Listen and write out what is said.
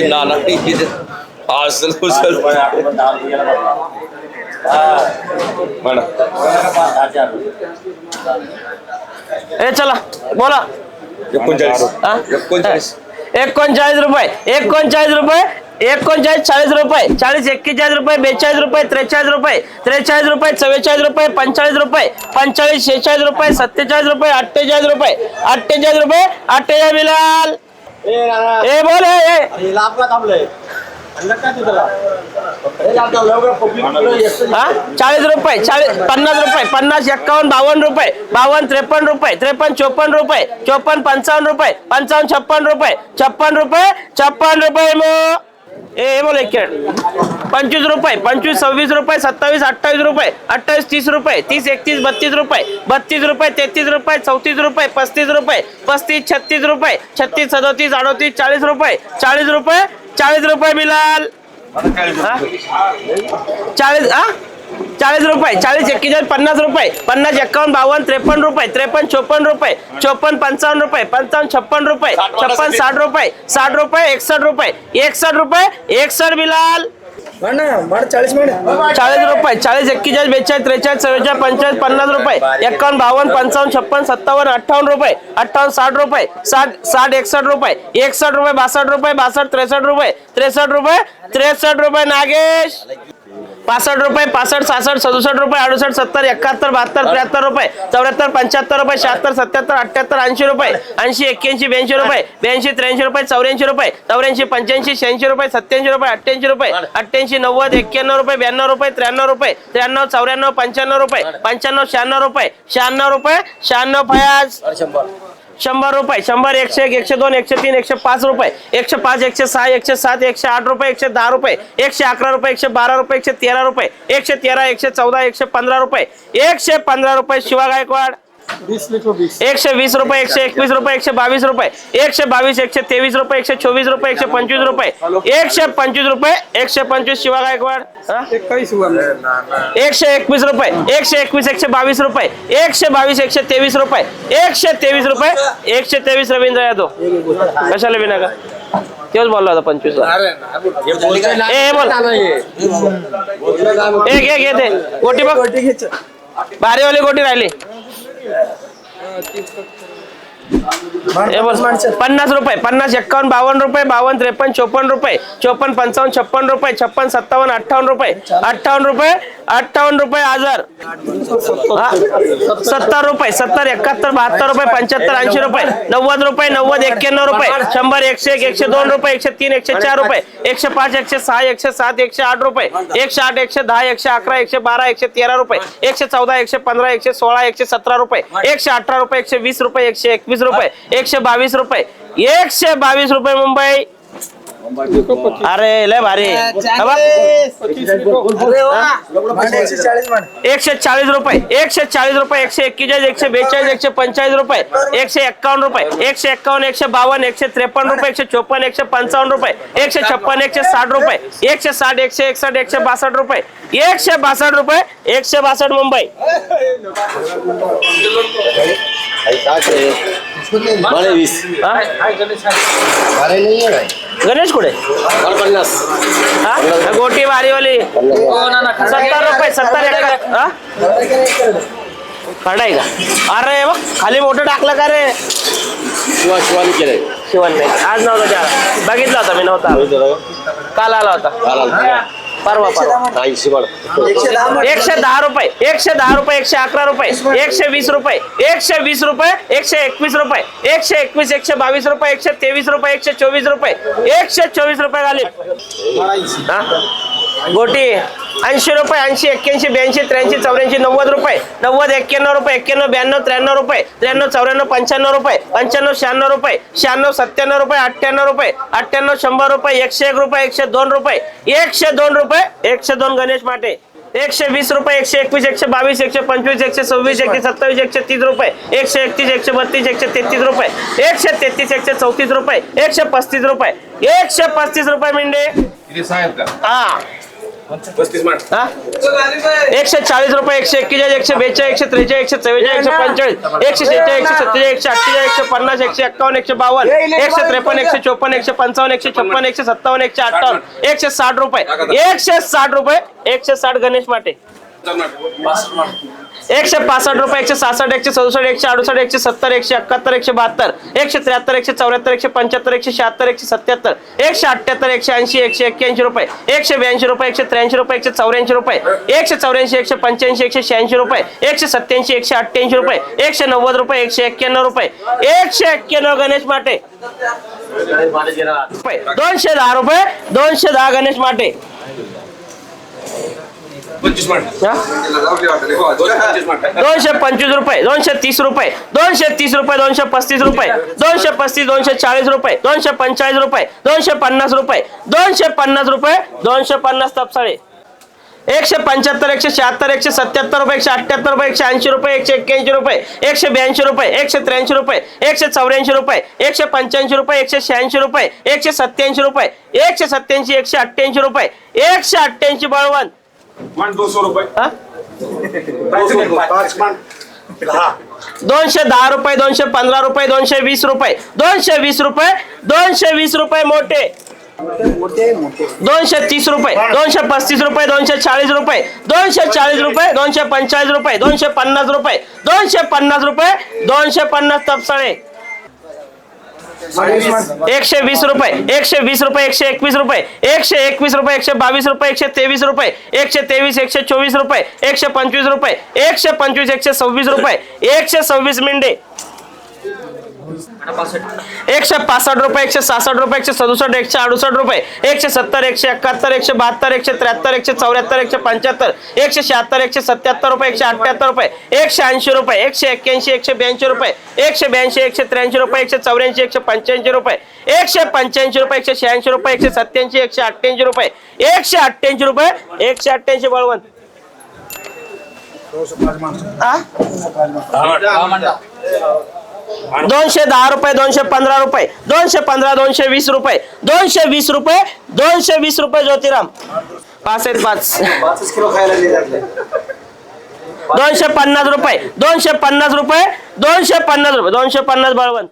काही नाना असं उचल म्हणा ए चला बोला एकोणचाळीस हा? एकोणचाळीस एकोणचाळीस रुपये एकोणचाळीस रुपये एकोणचाळीस चाळीस रुपये चाळीस एक्केचाळीस रुपये बेचाळीस रुपये त्रेचाळीस रुपये त्रेचाळीस रुपये चव्वेचाळीस रुपये पंचेचाळीस रुपये पंचेचाळीस शेहेचाळीस रुपये सत्तेचाळीस रुपये अठ्ठेचाळीस रुपये अठ्ठेचाळीस रुपये अठ्ठेचाळीस बिलाल ए बोल ए, ए. हा? चाळीस रुपये चाळीस पन्नास रुपये पन्नास एक्कावन्न बावन्न रुपये बावन्न त्रेपन्न रुपये त्रेपन्न चोपन्न रुपये चोपन्न पंचावन्न रुपये पंचावन्न छप्पन रुपये छप्पन रुपये छप्पन रुपये मग हे बोला एक पंचवीस रुपये पंचवीस सव्वीस रुपये सत्तावीस अठ्ठावीस रुपये अठ्ठावीस तीस रुपये तीस एकतीस बत्तीस रुपये बत्तीस रुपये तेहतीस रुपये चौतीस रुपये पस्तीस रुपये पस्तीस छत्तीस रुपये छत्तीस सदोतीस अडोतीस चाळीस रुपये चाळीस रुपये चाळीस रुपये मिळाल चाळीस हा? चाळीस रुपये चाळीस एक्केचाळीस पन्नास रुपये पन्नास एक्कावन्न बावन्न त्रेपन्न रुपये त्रेपन्न चोपन्न रुपये चोपन्न पंचावन्न रुपये पंचावन्न छप्पन रुपये छप्पन साठ रुपये साठ रुपये एकसष्ट रुपये एकसष्ट रुपये एकसष्ट बिलाल. चाळीस रुपये चाळीस एक्केचाळीस बेचाळीस त्रेचाळीस चव्वेचाळीस पंचाळीस पन्नास रुपये एकावन्न बावन्न पंचावन्न छप्पन सत्तावन्न अठ्ठावन्न रुपये अठ्ठावन्न साठ रुपये साठ साठ एकसष्ट रुपये एकसष्ट रुपये बासष्ट रुपये बासष्ट त्रेसष्ट रुपये त्रेसष्ट रुपये त्रेसष्ट रुपये नागेश. पासष्ट रुपये पासष्ट सहासष्ट सदुसष्ट रुपये अडुसष्ट सत्तर एकाहत्तर बहात्तर त्र्याहत्तर रुपये चौऱ्याहत्तर पंच्याहत्तर रुपये शहात्तर सत्याहत्तर अठ्ठ्याहत्तर ऐंशी रुपये ऐंशी एक्क्याऐंशी ब्याऐंशी रुपये ब्याऐंशी त्र्याऐंशी रुपये चौऱ्याऐंशी रुपये चौऱ्याऐंशी पंच्याऐंशी शहाऐंशी रुपये सत्याऐंशी रुपये अठ्ठ्याऐंशी रुपये अठ्ठ्याऐंशी नव्वद एक्क्याण्णव रुपये ब्याण्णव रुपये त्र्याण्णव रुपये त्र्याण्णव चौऱ्याण्णव पंच्याण्णव रुपये पंच्याण्णव शहाण्णव रुपये शहाण्णव रुपये शहाण्णव फयाज शंभर रुपये शंभर एकशे एक एकशे दोन एकशे तीन एकशे पाच रुपये एकशे पाच एकशे सहा एकशे सात एकशे आठ रुपये एकशे दहा रुपये एकशे अकरा रुपये एकशे बारा रुपये एकशे तेरा रुपये एकशे तेरा एकशे चौदा एकशे पंधरा रुपये एकशे पंधरा रुपये शिवा गायकवाड. एकशे वीस रुपये एकशे एकवीस रुपये एकशे बावीस रुपये एकशे बावीस एकशे तेवीस रुपये एकशे चोवीस रुपये एकशे पंचवीस रुपये एकशे पंचवीस रुपये एकशे पंचवीस शिवा गायकवाड हा? एकशे एकवीस रुपये एकशे एकवीस एकशे बावीस रुपये एकशे बावीस एकशे तेवीस रुपये एकशे तेवीस रुपये एकशे तेवीस रवींद्र यादव कशाला बिना का तेच बोलला होता पंचवीस ए ए, बोल एक एक घे ते गोटी बघ भारीवाली गोटी राहिली हे बोल पन्नास रुपये पन्नास एक्कावन्न बावन्न रुपये बावन्न त्रेपन्न चोपन्न रुपये चोपन्न पंचावन्न छप्पन रुपये छप्पन सत्तावन्न अठ्ठावन्न रुपये अठ्ठावन्न रुपये अठ्ठावन्न रुपये हजार? सत्तर रुपये सत्तर एकाहत्तर बहात्तर रुपये पंच्याहत्तर ऐंशी रुपये नव्वद रुपये नव्वद एक्क्याण्णव रुपये शंभर एकशे एक एकशे दोन रुपये एकशे तीन एकशे चार रुपये एकशे पाच एकशे सहा एकशे सात एकशे आठ रुपये एकशे आठ एकशे दहा एकशे अकरा एकशे बारा एकशे तेरा रुपये एकशे चौदा एकशे पंधरा एकशे सोळा एकशे सतरा रुपये एकशे अठरा रुपये एकशे वीस रुपये एकशे एकवीस रुपये. एकशे बावीस रुपये. एकशे बावीस रुपये मुंबई. अरे लय भारी. एकशे चाळीस रुपये एकशे चाळीस रुपये एकशे एक्केचाळीस एकशे बेचाळीस एकशे पंचाळीस रुपये एकशे एक्कावन्न रुपये एकशे एक्कावन्न एकशे बावन्न एकशे त्रेपन्न रुपये एकशे चोपन्न एकशे पंचावन्न रुपये एकशे छप्पन एकशे साठ रुपये एकशे साठ एकशे एकसष्ट एकशे बासष्ट रुपये एकशे बासष्ट रुपये एकशे बासष्ट मुंबई. वीस. हा? गणेश कुठे? हा? गोटी वारीवाली. सत्तर रुपये सत्तर हा? खरं का अरे बघ खाली मोठं टाकलं का रे? शिवा शिवानी केलंय. शिवण नाही आज नव्हतं त्याला बघितला होता मी नव्हता. काल आला होता. परवा परवा. ऐंशी एकशे दहा रुपये एकशे दहा रुपये एकशे अकरा रुपये एकशे वीस. रुपये एकशे वीस रुपये एकशे एकवीस रुपये एकशे एकवीस एकशे बावीस रुपये एकशे तेवीस रुपये एकशे चोवीस रुपये एकशे चोवीस रुपये घाली हा? गोटी ऐंशी रुपये ऐंशी एक्क्याऐंशी ब्याऐंशी त्र्याऐंशी चौऱ्याऐंशी नव्वद रुपये. नव्वद एक्क्याण्णव रुपये एक्क्याण्णव ब्याण्णव त्र्याण्णव रुपये. त्र्याण्णव चौऱ्याण्णव पंच्याण्णव रुपये. पंच्याण्णव शहाण्णव रुपये. शहाण्णव सत्त्याण्णव रुपये अठ्ठ्याण्णव रुपये. अठ्ठ्याण्णव शंभर रुपये एकशे एक रुपये एकशे दोन रुपये. एकशे दोन रुपये एकशे दोन गणेश माटे. एकशे वीस रुपये एकशे एकवीस एकशे बावीस एकशे पंचवीस एकशे सव्वीस एकशे सत्तावीस एकशे तीस रुपये. एकशे एकतीस एकशे बत्तीस एकशे तेहतीस रुपये. एकशे तेहतीस एकशे चौतीस रुपये. एकशे पस्तीस रुपये. एकशे पस्तीस रुपये मिंडे. हा. पस्तीस हा? एकशे चाळीस रुपये एकशे एक्केचाळीस एकशे बेचाळीस एकशे त्रेचाळीस एकशे चव्वेचाळीस एकशे पंचेचाळीस एकशे शेहेचाळीस एकशे सत्तेचाळीस एकशे अठ्ठेचाळीस एकशे पन्नास एकशे एक्कावन्न एकशे बावन्न एकशे त्रेपन्न एकशे चोपन्न एकशे पंचावन्न एकशे छप्पन्न एकशे सत्तावन्न एकशे अठ्ठावन्न एकशे साठ रुपये एकशे साठ रुपये एकशे साठ गणेश माटे. एकशे पासष्ट रुपये एकशे सहासष्ट एकशे सदुसष्ट एकशे अडुसष्ट एकशे सत्तर एकशे एकाहत्तर एकशे बहात्तर एकशे त्र्याहत्तर एकशे चौऱ्याहत्तर एकशे पंच्याहत्तर एकशे शहात्तर एकशे सत्याहत्तर एकशे अठ्ठ्याहत्तर एकशे ऐंशी एकशे एक्क्याऐंशी रुपये एकशे ब्याऐंशी रुपये एकशे त्र्याऐंशी रुपये एकशे चौऱ्याऐंशी रुपये एकशे चौऱ्याऐंशी एकशे पंच्याऐंशी एकशे शहाऐंशी रुपये एकशे सत्याऐंशी एकशे अठ्ठ्याऐंशी रुपये एकशे नव्वद रुपये एकशे एक्क्याण्णव रुपये एकशे एक्क्याण्णव गणेश माटे. दोनशे दहा रुपये दोनशे दहा गणेश माटे पंचवीस मान हा? पंचवीस मान दोनशे पंचवीस रुपये दोनशे तीस रुपये दोनशे तीस रुपये दोनशे पस्तीस रुपये दोनशे पस्तीस दोनशे चाळीस रुपये दोनशे पंचाळीस रुपये दोनशे पन्नास रुपये दोनशे पन्नास रुपये दोनशे पन्नास तपसाळे एकशे पंच्याहत्तर एकशे शहात्तर एकशे सत्याहत्तर रुपये एकशे अठ्ठ्याहत्तर रुपये एकशे ऐंशी रुपये एकशे एक्क्याऐंशी रुपये एकशे ब्याऐंशी रुपये एकशे त्र्याऐंशी रुपये एकशे चौऱ्याऐंशी रुपये एकशे पंच्याऐंशी रुपये एकशे शहाऐंशी रुपये एकशे सत्याऐंशी रुपये एकशे सत्याऐंशी एकशे अठ्ठ्याऐंशी रुपये एकशे अठ्ठ्याऐंशी बळवंत मान दो सौ रुपये. हा? पाच मान दहा दोनशे दहा रुपये दोनशे पंधरा रुपये दोनशे वीस रुपये. दोनशे वीस रुपये दोनशे वीस रुपये मोठे. दोनशे तीस रुपये दोनशे पस्तीस रुपये दोनशे चाळीस रुपये. दोनशे चाळीस रुपये दोनशे पंचेचाळीस रुपये दोनशे पन्नास रुपये. दोनशे पन्नास रुपये दोनशे पन्नास तपसळे. एकशे वीस. रुपये एकशे वीस रुपये एकशे एकवीस रुपये एकशे एकवीस रुपये एकशे बावीस रुपये एकशे तेवीस रुपये एकशे तेवीस एकशे चोवीस रुपये एकशे पंचवीस रुपये एकशे पंचवीस एकशे सव्वीस रुपये एकशे सव्वीस मेंढे. एकशे पासष्ट रुपये एकशे सहासष्ट रुपये एकशे सदुसष्ट एकशे अडुसष्ट रुपये एकशे सत्तर एकशे एकाहत्तर एकशे बहात्तर एकशे त्र्याहत्तर एकशे चौऱ्याहत्तर एकशे पंच्याहत्तर एकशे शहात्तर एकशे सत्याहत्तर रुपये एकशे अठ्ठ्याहत्तर रुपये एकशे ऐंशी रुपये एकशे एक्क्याऐंशी एकशे ब्याऐंशी रुपये एकशे ब्याऐंशी एकशे त्र्याऐंशी रुपये एकशे चौऱ्याऐंशी एकशे पंच्याऐंशी रुपये एकशे पंच्याऐंशी रुपये एकशे शहाऐंशी रुपये एकशे सत्याऐंशी एकशे अठ्ठ्याऐंशी रुपये एकशे अठ्ठ्याऐंशी रुपये एकशे अठ्ठ्याऐंशी बळवंत आ? दोनशे दहा रुपये दोनशे पंधरा रुपये दोनशे पंधरा दोनशे वीस रुपये दोनशे वीस रुपये दोनशे वीस रुपये ज्योतिराम. पाच आहेत पाच. दोनशे पन्नास रुपये दोनशे पन्नास रुपये दोनशे पन्नास रुपये दोनशे पन्नास बळवंत.